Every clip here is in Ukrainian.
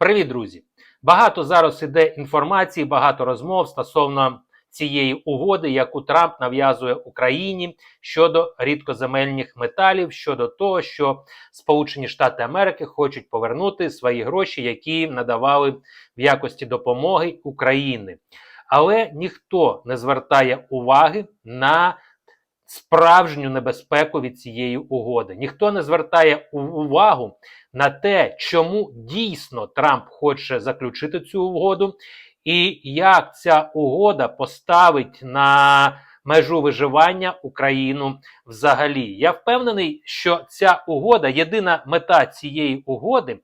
Привіт, друзі! Багато зараз іде інформації, багато розмов стосовно цієї угоди, яку Трамп нав'язує Україні щодо рідкоземельних металів, щодо того, що Сполучені Штати Америки хочуть повернути свої гроші, які надавали в якості допомоги України. Але ніхто не звертає уваги на справжню небезпеку від цієї угоди. Ніхто не звертає увагу на те, чому дійсно Трамп хоче заключити цю угоду, і як ця угода поставить на межу виживання Україну взагалі. Я впевнений, що ця угода, єдина мета цієї угоди.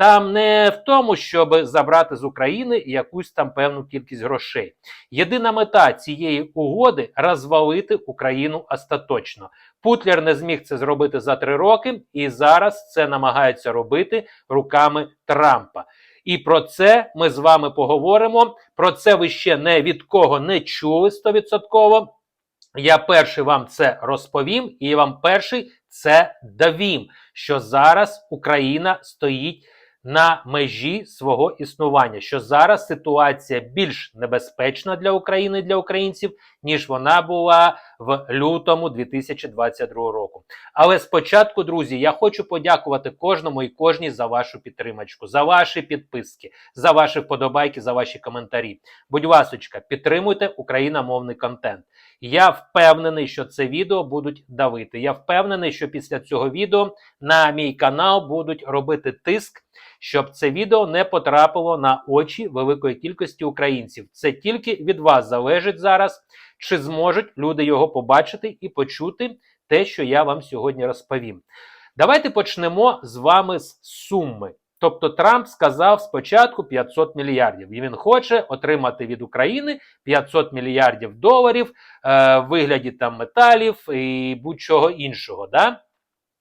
Там не в тому, щоб забрати з України якусь там певну кількість грошей. Єдина мета цієї угоди розвалити Україну остаточно. Путлер не зміг це зробити за три роки, і зараз це намагаються робити руками Трампа. І про це ми з вами поговоримо. Про це ви ще не від кого не чули стовідсотково. Я перший вам це розповім, і вам перший це давім, що зараз Україна стоїть на межі свого існування, що зараз ситуація більш небезпечна для України для українців, ніж вона була в лютому 2022 року. Але спочатку, друзі, я хочу подякувати кожному і кожній за вашу підтримочку, за ваші підписки, за ваші вподобайки, за ваші коментарі. Будь ласочка, підтримуйте україномовний контент. Я впевнений, що це відео будуть давити. Я впевнений, що після цього відео на мій канал будуть робити тиск, щоб це відео не потрапило на очі великої кількості українців. Це тільки від вас залежить зараз, чи зможуть люди його побачити і почути те, що я вам сьогодні розповім. Давайте почнемо з вами з суми. Тобто Трамп сказав спочатку 500 мільярдів, і він хоче отримати від України 500 мільярдів доларів е, в вигляді там металів і будь-чого іншого. Да?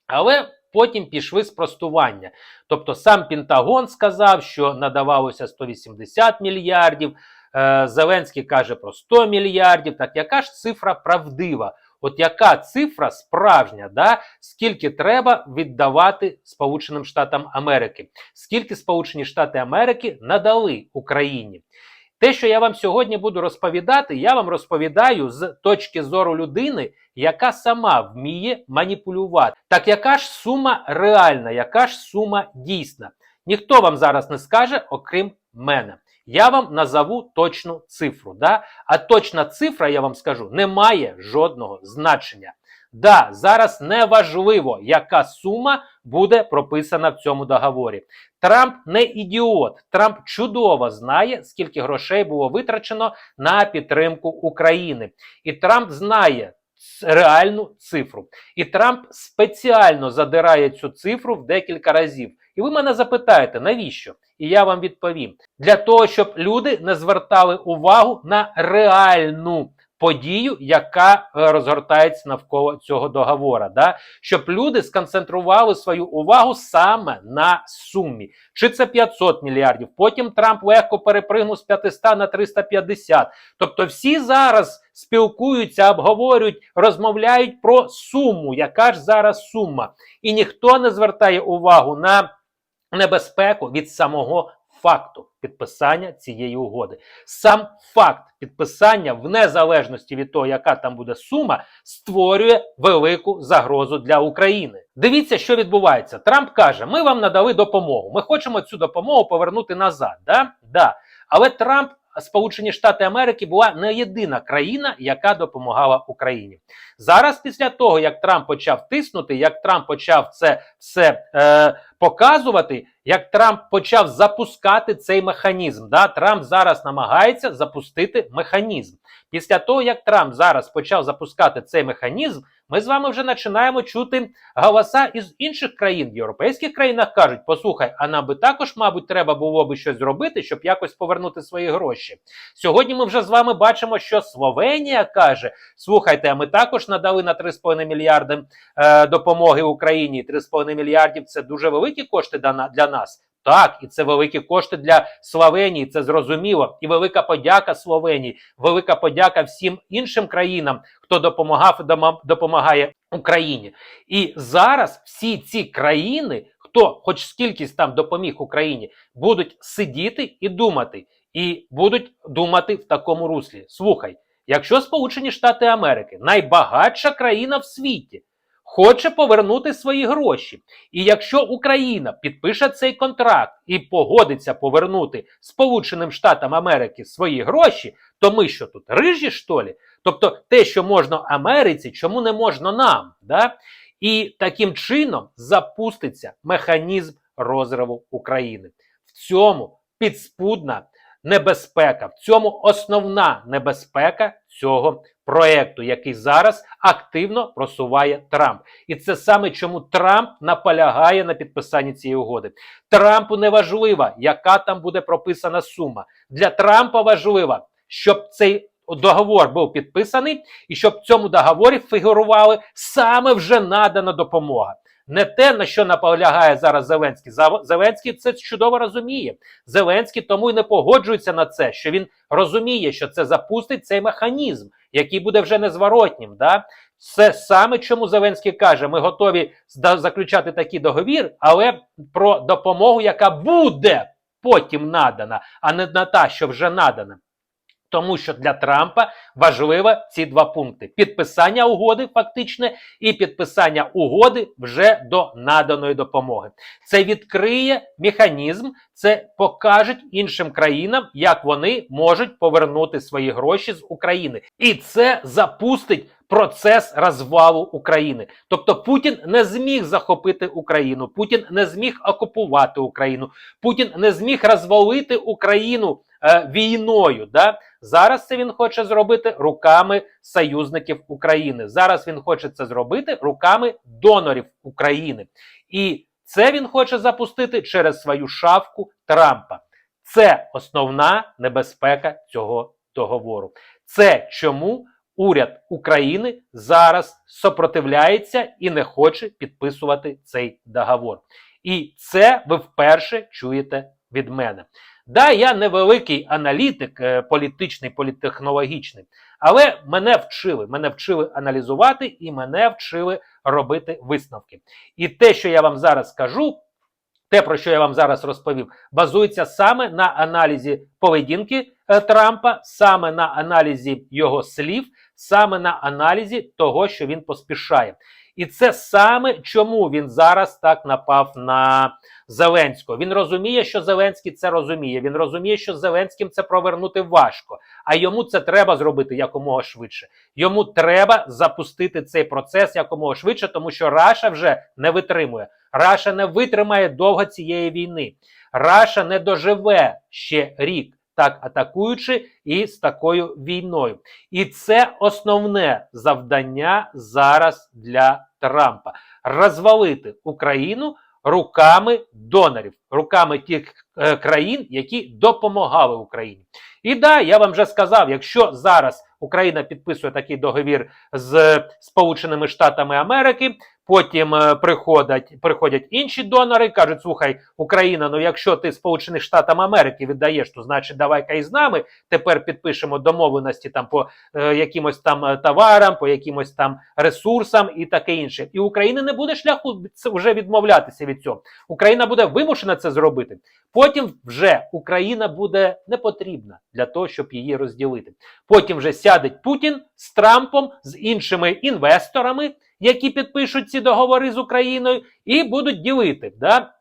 Але потім пішли спростування. Тобто сам Пентагон сказав, що надавалося 180 мільярдів. Е, Зеленський каже про 100 мільярдів. Так яка ж цифра правдива? От яка цифра справжня, да? скільки треба віддавати Сполученим Штатам Америки? Скільки Сполучені Штати Америки надали Україні? Те, що я вам сьогодні буду розповідати, я вам розповідаю з точки зору людини, яка сама вміє маніпулювати. Так яка ж сума реальна, яка ж сума дійсна? Ніхто вам зараз не скаже, окрім мене. Я вам назову точну цифру. Да? А точна цифра, я вам скажу, не має жодного значення. Да, зараз не важливо, яка сума буде прописана в цьому договорі. Трамп не ідіот. Трамп чудово знає, скільки грошей було витрачено на підтримку України. І Трамп знає реальну цифру. І Трамп спеціально задирає цю цифру в декілька разів. І ви мене запитаєте, навіщо? І я вам відповім: для того, щоб люди не звертали увагу на реальну подію, яка е, розгортається навколо цього договора. Да? Щоб люди сконцентрували свою увагу саме на сумі. Чи це 500 мільярдів? Потім Трамп легко перепригнув з 500 на 350. Тобто всі зараз спілкуються, обговорюють, розмовляють про суму, яка ж зараз сума. І ніхто не звертає увагу на небезпеку від самого факту підписання цієї угоди. Сам факт підписання, в незалежності від того, яка там буде сума, створює велику загрозу для України. Дивіться, що відбувається. Трамп каже: ми вам надали допомогу. Ми хочемо цю допомогу повернути назад. Да? Да. Але Трамп. Сполучені Штати Америки була не єдина країна, яка допомагала Україні. Зараз, після того, як Трамп почав тиснути, як Трамп почав це все е, показувати, як Трамп почав запускати цей механізм. Да? Трамп зараз намагається запустити механізм. Після того, як Трамп зараз почав запускати цей механізм, ми з вами вже починаємо чути голоса із інших країн. В європейських країнах кажуть: послухай, а нам би також, мабуть, треба було би щось зробити, щоб якось повернути свої гроші. Сьогодні ми вже з вами бачимо, що Словенія каже: слухайте, а ми також надали на 3,5 мільярди е, допомоги Україні. 3,5 мільярдів це дуже великі кошти для, нас. Так, і це великі кошти для Словенії, це зрозуміло. І велика подяка Словенії, велика подяка всім іншим країнам, хто допомагав допомагає Україні. І зараз всі ці країни, хто хто хоч скількись там допоміг Україні, будуть сидіти і думати, і будуть думати в такому руслі. Слухай, якщо Сполучені Штати Америки найбагатша країна в світі, хоче повернути свої гроші, і якщо Україна підпише цей контракт і погодиться повернути Сполученим Штатам Америки свої гроші, то ми що тут рижі, що ли? Тобто те, що можна Америці, чому не можна нам? Да? І таким чином запуститься механізм розриву України. В цьому підспудна небезпека, в цьому основна небезпека цього проекту, який зараз активно просуває Трамп. І це саме чому Трамп наполягає на підписанні цієї угоди. Трампу не важливо, яка там буде прописана сума. Для Трампа важливо, щоб цей договор був підписаний, і щоб в цьому договорі фігурували саме вже надана допомога. Не те, на що наполягає зараз Зеленський. Зеленський це чудово розуміє. Зеленський тому й не погоджується на це, що він розуміє, що це запустить цей механізм, який буде вже незворотнім. Да? Це саме чому Зеленський каже: ми готові заключати такий договір, але про допомогу, яка буде потім надана, а не на та, що вже надана. Тому що для Трампа важливо ці два пункти: підписання угоди, фактичне, і підписання угоди вже до наданої допомоги. Це відкриє механізм, це покаже іншим країнам, як вони можуть повернути свої гроші з України, і це запустить. Процес розвалу України, тобто Путін не зміг захопити Україну, Путін не зміг окупувати Україну, Путін не зміг розвалити Україну е, війною. Да? Зараз це він хоче зробити руками союзників України. Зараз він хоче це зробити руками донорів України. І це він хоче запустити через свою шавку Трампа. Це основна небезпека цього договору. Це чому уряд України зараз сопротивляється і не хоче підписувати цей договор. І це ви вперше чуєте від мене. Да, я невеликий аналітик е, політичний, політтехнологічний, але мене вчили. Мене вчили аналізувати і мене вчили робити висновки. І те, що я вам зараз скажу, те, про що я вам зараз розповів, базується саме на аналізі поведінки е, Трампа, саме на аналізі його слів, саме на аналізі того, що він поспішає. І це саме чому він зараз так напав на Зеленського. Він розуміє, що Зеленський це розуміє. Він розуміє, що з Зеленським це провернути важко, а йому це треба зробити якомога швидше. Йому треба запустити цей процес якомога швидше, тому що Раша вже не витримує. Раша не витримає довго цієї війни. Раша не доживе ще рік, так атакуючи і з такою війною. І це основне завдання зараз для Трампа розвалити Україну руками донорів, руками тих е, країн, які допомагали Україні. І да, я вам вже сказав, якщо зараз Україна підписує такий договір з Сполученими Штатами Америки, потім е, приходять, приходять інші донори, кажуть: слухай, Україна, ну якщо ти Сполучених Штатам Америки віддаєш, то значить давай-ка і з нами тепер підпишемо домовленості там по е, якимось там е, товарам, по якимось там ресурсам і таке інше. І Україна не буде шляху вже відмовлятися від цього. Україна буде вимушена це зробити. Потім вже Україна буде не потрібна для того, щоб її розділити. Потім вже сяде Путін з Трампом, з іншими інвесторами, які підпишуть ці договори з Україною, і будуть ділити. Да?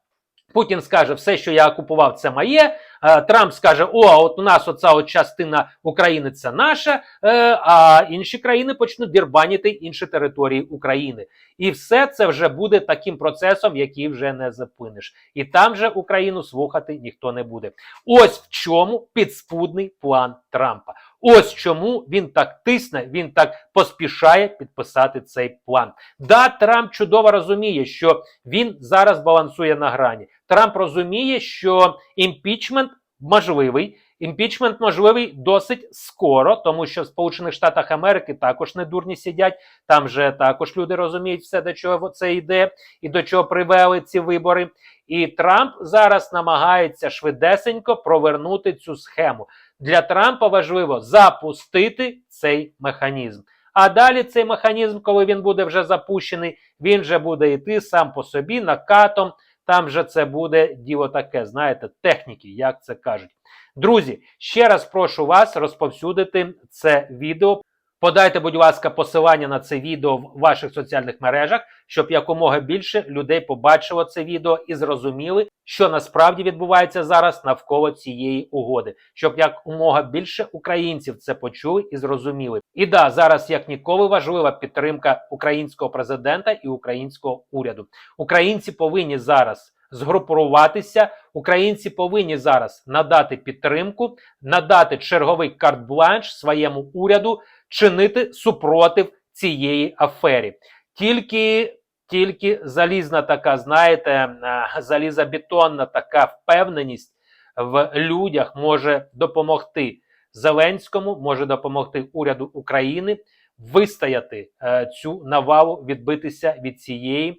Путін скаже, все, що я окупував, це моє. Е, Трамп скаже: О, от у нас оця от частина України це наша, е, а інші країни почнуть дірбаніти інші території України. І все це вже буде таким процесом, який вже не зупиниш. І там же Україну слухати ніхто не буде. Ось в чому підспудний план Трампа. Ось чому він так тисне, він так поспішає підписати цей план. Да, Трамп чудово розуміє, що він зараз балансує на грані. Трамп розуміє, що імпічмент можливий. Імпічмент можливий досить скоро, тому що в Сполучених Штатах Америки також не дурні сидять. Там же також люди розуміють все, до чого це йде і до чого привели ці вибори. І Трамп зараз намагається швидесенько провернути цю схему. Для Трампа важливо запустити цей механізм. А далі цей механізм, коли він буде вже запущений, він вже буде йти сам по собі накатом там же це буде діло таке, знаєте, техніки, як це кажуть. Друзі, ще раз прошу вас розповсюдити це відео. Подайте, будь ласка, посилання на це відео в ваших соціальних мережах, щоб якомога більше людей побачило це відео і зрозуміли, що насправді відбувається зараз навколо цієї угоди, щоб якомога більше українців це почули і зрозуміли. І да, зараз як ніколи важлива підтримка українського президента і українського уряду. Українці повинні зараз згрупуватися. Українці повинні зараз надати підтримку, надати черговий карт-бланш своєму уряду, чинити супротив цієї афері. Тільки тільки залізна така, знаєте, е, залізобетонна така впевненість в людях може допомогти Зеленському, може допомогти уряду України вистояти е, цю навалу, відбитися від цієї е,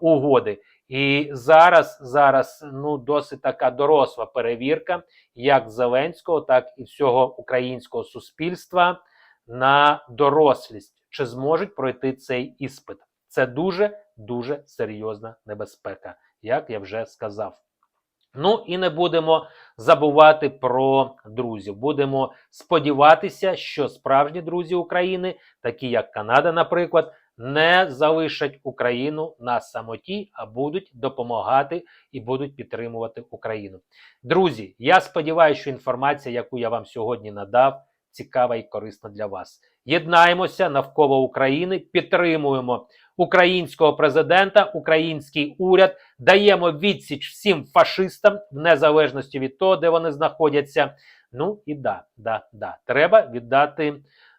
угоди. І зараз, зараз ну досить така доросла перевірка, як Зеленського, так і всього українського суспільства на дорослість, чи зможуть пройти цей іспит. Це дуже дуже серйозна небезпека, як я вже сказав. Ну і не будемо забувати про друзів. Будемо сподіватися, що справжні друзі України, такі як Канада, наприклад, не залишать Україну на самоті, а будуть допомагати і будуть підтримувати Україну. Друзі, я сподіваюся, що інформація, яку я вам сьогодні надав, цікава і корисна для вас. Єднаємося навколо України, підтримуємо українського президента, український уряд, даємо відсіч всім фашистам, в незалежності від того, де вони знаходяться. Ну і да, да, да, треба віддати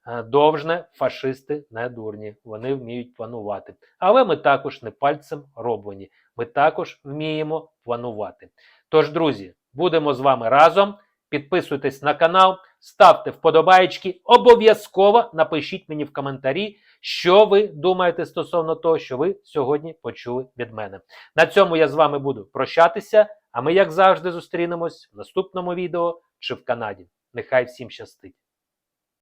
е, довжне, фашисти не дурні, вони вміють планувати. Але ми також не пальцем роблені, ми також вміємо планувати. Тож, друзі, будемо з вами разом. Підписуйтесь на канал, ставте вподобайки, обов'язково напишіть мені в коментарі, що ви думаєте стосовно того, що ви сьогодні почули від мене. На цьому я з вами буду прощатися, а ми, як завжди, зустрінемось в наступному відео чи в Канаді. Нехай всім щастить!